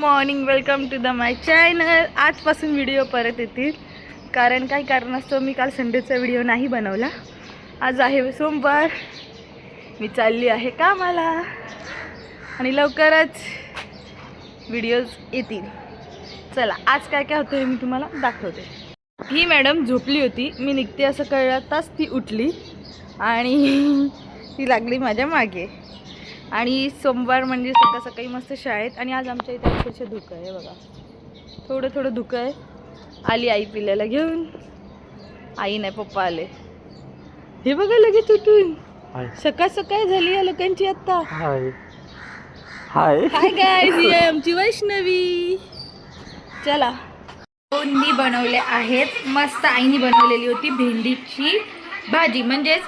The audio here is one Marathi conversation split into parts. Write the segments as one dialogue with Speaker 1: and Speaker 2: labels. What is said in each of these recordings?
Speaker 1: Morning welcome to the my channel आजपासून व्हिडिओ परत येतील. कारण काही कारणास्तव मी काल संडेचा व्हिडिओ नाही बनवला. आज आहे सोमवार. मी चालली आहे कामाला. आणि लवकरच व्हिडिओज येतील. चला आज काय काय होतं हे मी तुम्हाला दाखवते. ही मॅडम झोपली होती. मी निघते असं कळताच ती उठली. आणि ती लागली माझ्या मागे. आणि सोमवार म्हणजे सकाळ सकाळी मस्त शाळेत आणि आज आमच्या इथे अक्षरशः धुकं आहे बघा. थोडं थोडं धुकं आहे. आली आई पिल्याला घेऊन. आई नाही पप्पा आले. हे बघा लगेच उठून. सकाळ सकाळ झाली या लोकांची आत्ता.
Speaker 2: हाय. हाय.
Speaker 1: हाय गाय ही आहे आमची वैष्णवी. चला. मी बनवले आहेत. मस्त आईने बनवलेली होती भेंडीची भाजी. म्हणजेच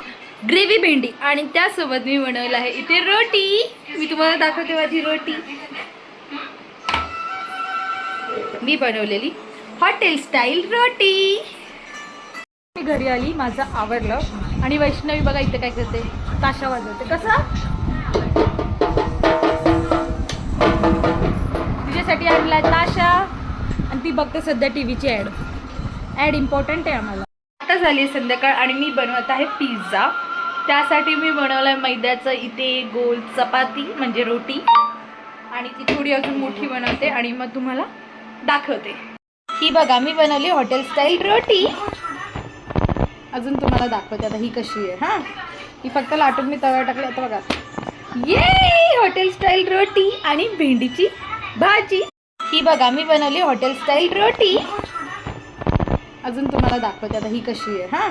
Speaker 1: ग्रेव्ही भेंडी. आणि त्यासोबत मी बनवलं आहे इथे रोटी. मी तुम्हाला दाखवते माझी रोटी. मी बनवलेली हॉटेल स्टाईल रोटी. मी घरी आली माझं आवडलं आणि वैष्णवी बघा इथे काय करते. ताशा वाजवते. कसं? तिच्यासाठी आहे ताशा. आणि ती बघते सध्या टी व्हीची ॲड ॲड इम्पॉर्टंट आहे आम्हाला. आता झाली आहे संध्याकाळ आणि मी बनवत आहे पिझ्झा. त्यासाठी मी बनवलं आहे मैद्याचं इथे गोल चपाती म्हणजे रोटी. आणि ती थोडी अजून मोठी बनवते आणि मग तुम्हाला दाखवते. ही बघा मी बनवली हॉटेल स्टाईल रोटी. अजून तुम्हाला दाखवते आता ही कशी आहे हां? ही फक्त लाटून मी तव्या टाकली आता बघा. ये हॉटेल स्टाईल रोटी आणि भेंडीची भाजी. ही बघा मी बनवली हॉटेल स्टाईल रोटी. अजून तुम्हाला दाखवते आता ही कशी आहे हां?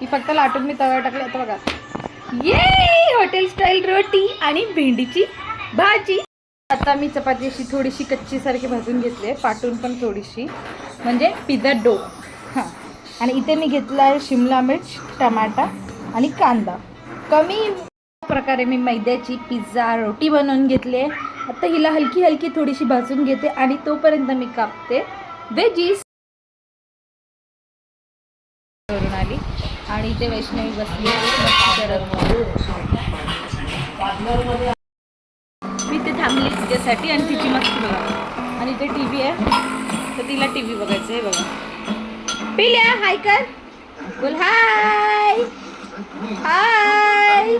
Speaker 1: ही फक्त लाटून मी तव्यावर टाकले. आता बघा. ये हॉटेल स्टाईल रोटी आणि भेंडीची भाजी. आता मी चपाती अशी थोडीशी कच्ची सारखी भाजून घेतली आहे. पाटून पण थोडीशी. म्हणजे पिझ्झा डो. हां. आणि इथे मी घेतला आहे शिमला मिर्च टमाटा आणि कांदा. कमी प्रकारे मी मैद्याची पिझ्झा रोटी बनवून घेतली आहे. आता हिला हलकी हलकी थोडीशी भाजून घेते आणि तोपर्यंत मी कापते. वेजीस आणि इथे वैष्णवी बसली करत. मी ते थांबली तिच्यासाठी आणि तिची मस्ती बघा. आणि इथे टी व्ही आहे. तर तिला टी व्ही बघायचं आहे बघा. पिल्या हाय कर. बोल हाय. हाय.